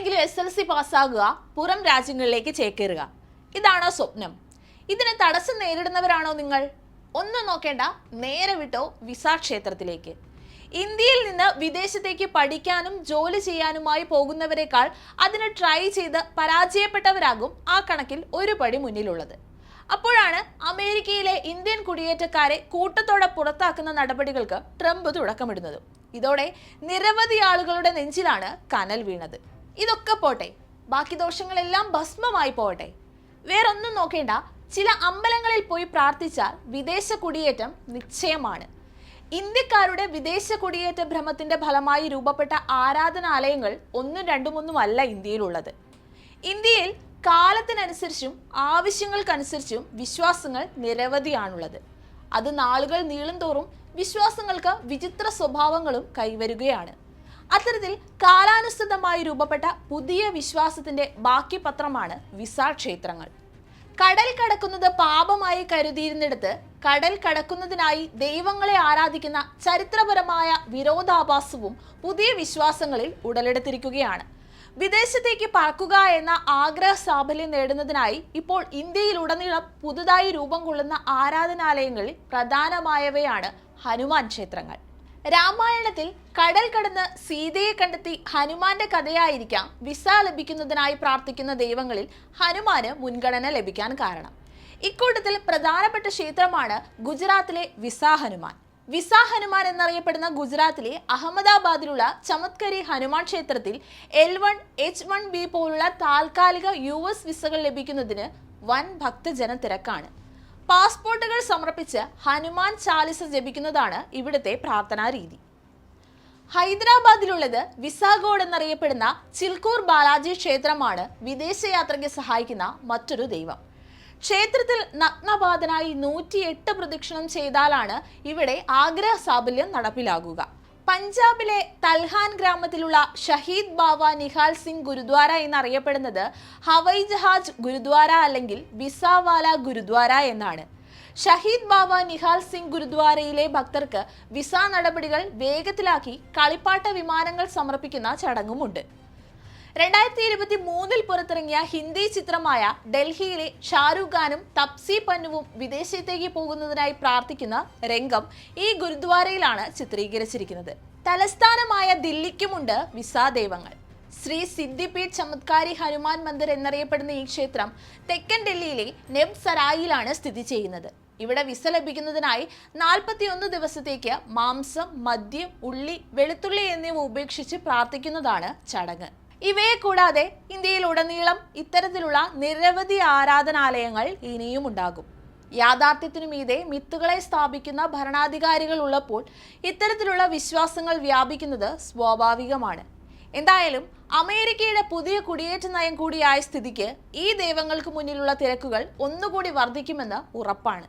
എങ്ങനെയെങ്കിലും S L C പാസ്സാകുക പുറം രാജ്യങ്ങളിലേക്ക് ചേക്കേറുക. ഇതാണോ സ്വപ്നം. ഇതിന് തടസ്സം നേരിടുന്നവരാണോ നിങ്ങൾ? ഒന്നും നോക്കേണ്ട നേരെ വിട്ടോ വിസ ക്ഷേത്രത്തിലേക്ക്. ഇന്ത്യയിൽ നിന്ന് വിദേശത്തേക്ക് പഠിക്കാനും ജോലി ചെയ്യാനുമായി പോകുന്നവരെക്കാൾ അതിന് ട്രൈ ചെയ്ത് പരാജയപ്പെട്ടവരാകും ആ കണക്കിൽ ഒരു പടി മുന്നിലുള്ളത്. അപ്പോഴാണ് അമേരിക്കയിലെ ഇന്ത്യൻ കുടിയേറ്റക്കാരെ കൂട്ടത്തോടെ പുറത്താക്കുന്ന നടപടികൾക്ക് ട്രംപ് തുടക്കമിടുന്നത്. ഇതോടെ നിരവധി ആളുകളുടെ നെഞ്ചിലാണ് കനൽ വീണത്. ഇതൊക്കെ പോട്ടെ. ബാക്കി ദോഷങ്ങളെല്ലാം ഭസ്മമായി പോകട്ടെ വേറൊന്നും നോക്കേണ്ട. ചില അമ്പലങ്ങളിൽ പോയി പ്രാർത്ഥിച്ചാൽ വിദേശ കുടിയേറ്റം നിശ്ചയമാണ്. ഇന്ത്യക്കാരുടെ വിദേശ കുടിയേറ്റ ഭ്രമത്തിന്റെ ഫലമായി രൂപപ്പെട്ട ആരാധനാലയങ്ങൾ ഒന്നും രണ്ടുമൊന്നും അല്ല ഇന്ത്യയിലുള്ളത്. ഇന്ത്യയിൽ കാലത്തിനനുസരിച്ചും ആവശ്യങ്ങൾക്കനുസരിച്ചും വിശ്വാസങ്ങൾ നിരവധിയാണുള്ളത്. അത് നാളുകൾ നീളും തോറും വിശ്വാസങ്ങൾക്ക് വിചിത്ര സ്വഭാവങ്ങളും കൈവരുകയാണ്. അത്തരത്തിൽ കാലാനുസൃതമായി രൂപപ്പെട്ട പുതിയ വിശ്വാസത്തിന്റെ ബാക്കി പത്രമാണ് വിസ ക്ഷേത്രങ്ങൾ. കടൽ കടക്കുന്നത് പാപമായി കരുതിയിരുന്നിടത്ത് കടൽ കടക്കുന്നതിനായി ദൈവങ്ങളെ ആരാധിക്കുന്ന ചരിത്രപരമായ വിരോധാഭാസവും പുതിയ വിശ്വാസങ്ങളിൽ ഉടലെടുത്തിരിക്കുകയാണ്. വിദേശത്തേക്ക് പറക്കുക എന്ന ആഗ്രഹ സാഫല്യം നേടുന്നതിനായി ഇപ്പോൾ ഇന്ത്യയിലുടനീളം പുതുതായി രൂപം കൊള്ളുന്ന ആരാധനാലയങ്ങളിൽ പ്രധാനമായവയാണ് ഹനുമാൻ ക്ഷേത്രങ്ങൾ. രാമായണത്തിൽ കടൽ കടന്ന് സീതയെ കണ്ടെത്തി ഹനുമാന്റെ കഥയായിരിക്കാം വിസ ലഭിക്കുന്നതിനായി പ്രാർത്ഥിക്കുന്ന ദൈവങ്ങളിൽ ഹനുമാന് മുൻഗണന ലഭിക്കാൻ കാരണം. ഇക്കൂട്ടത്തിൽ പ്രധാനപ്പെട്ട ക്ഷേത്രമാണ് ഗുജറാത്തിലെ വിസ ഹനുമാൻ. വിസ ഹനുമാൻ എന്നറിയപ്പെടുന്ന ഗുജറാത്തിലെ അഹമ്മദാബാദിലുള്ള ചമത്കരി ഹനുമാൻ ക്ഷേത്രത്തിൽ L one H one B പോലുള്ള താൽക്കാലിക യു എസ് വിസകൾ ലഭിക്കുന്നതിന് വൻ ഭക്തജന തിരക്കാണ് പാസ്പോർട്ടുകൾ സമർപ്പിച്ച് ഹനുമാൻ ചാലിസ ജപിക്കുന്നതാണ് ഇവിടുത്തെ പ്രാർത്ഥനാ രീതി. ഹൈദരാബാദിലുള്ളത് വിസാഗോഡ് എന്നറിയപ്പെടുന്ന ചിൽക്കൂർ ബാലാജി ക്ഷേത്രമാണ് വിദേശയാത്രയ്ക്ക് സഹായിക്കുന്ന മറ്റൊരു ദൈവം. ക്ഷേത്രത്തിൽ നഗ്നപാതനായി നൂറ്റിയെട്ട് പ്രദക്ഷിണം ചെയ്താലാണ് ഇവിടെ ആഗ്രഹ സാഫല്യം നടപ്പിലാകുക. പഞ്ചാബിലെ തൽഹാൻ ഗ്രാമത്തിലുള്ള ഷഹീദ് ബാവ നിഹാൽ സിംഗ് ഗുരുദ്വാര എന്നറിയപ്പെടുന്നത് ഹവൈ ജഹാജ് ഗുരുദ്വാര അല്ലെങ്കിൽ വിസാവാല ഗുരുദ്വാര എന്നാണ്. ഷഹീദ് ബാബ നിഹാൽ സിംഗ് ഗുരുദ്വാരയിലെ ഭക്തർക്ക് വിസ നടപടികൾ വേഗത്തിലാക്കി കളിപ്പാട്ട വിമാനങ്ങൾ സമർപ്പിക്കുന്ന ചടങ്ങുമുണ്ട്. രണ്ടായിരത്തി ഇരുപത്തി മൂന്നിൽ പുറത്തിറങ്ങിയ ഹിന്ദി ചിത്രമായ ഡൽഹിയിലെ ഷാരൂഖ് ഖാനും തപ്സി പന്നുവും വിദേശത്തേക്ക് പോകുന്നതിനായി പ്രാർത്ഥിക്കുന്ന രംഗം ഈ ഗുരുദ്വാരയിലാണ് ചിത്രീകരിച്ചിരിക്കുന്നത്. തലസ്ഥാനമായ ദില്ലിക്കുമുണ്ട് വിസാ ദൈവങ്ങൾ. ശ്രീ സിദ്ധിപീഠ് ചമത്കാരി ഹനുമാൻ മന്ദിർ എന്നറിയപ്പെടുന്ന ഈ ക്ഷേത്രം തെക്കൻ ഡൽഹിയിലെ നെബ് സരായിലാണ് സ്ഥിതി ചെയ്യുന്നത്. ഇവിടെ വിസ ലഭിക്കുന്നതിനായി നാൽപ്പത്തിയൊന്ന് ദിവസത്തേക്ക് മാംസം മദ്യം ഉള്ളി വെളുത്തുള്ളി എന്നിവ ഉപേക്ഷിച്ച് പ്രാർത്ഥിക്കുന്നതാണ് ചടങ്ങ്. ഇവയെ കൂടാതെ ഇന്ത്യയിൽ ഉടനീളം ഇത്തരത്തിലുള്ള നിരവധി ആരാധനാലയങ്ങൾ ഇനിയും ഉണ്ടാകും. യാഥാർത്ഥ്യത്തിനു മീതെ മിത്തുകളെ സ്ഥാപിക്കുന്ന ഭരണാധികാരികൾ ഉള്ളപ്പോൾ ഇത്തരത്തിലുള്ള വിശ്വാസങ്ങൾ വ്യാപിക്കുന്നത് സ്വാഭാവികമാണ്. എന്തായാലും അമേരിക്കയുടെ പുതിയ കുടിയേറ്റ നയം കൂടിയായ സ്ഥിതിക്ക് ഈ ദൈവങ്ങൾക്ക് മുന്നിലുള്ള തിരക്കുകൾ ഒന്നുകൂടി വർദ്ധിക്കുമെന്ന് ഉറപ്പാണ്.